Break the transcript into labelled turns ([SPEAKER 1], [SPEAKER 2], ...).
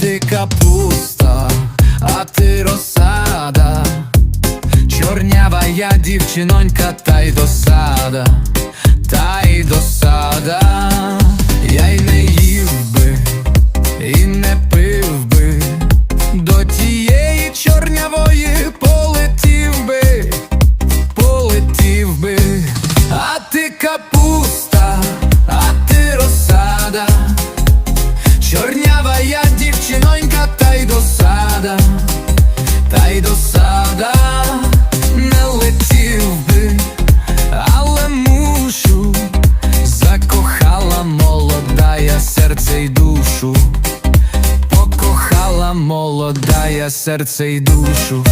[SPEAKER 1] ти капуста, а ти розсада, чорнява я дівчинонька, та й досада, та й досада, я й не їв би і не пив би, до тієї чорнявої полетів би, полетів би, а ти капуста, а ти розсада я дівчинонька, та й досада та й досада не летів би, але мушу, закохала молодая серце й душу, покохала молодая серце й душу.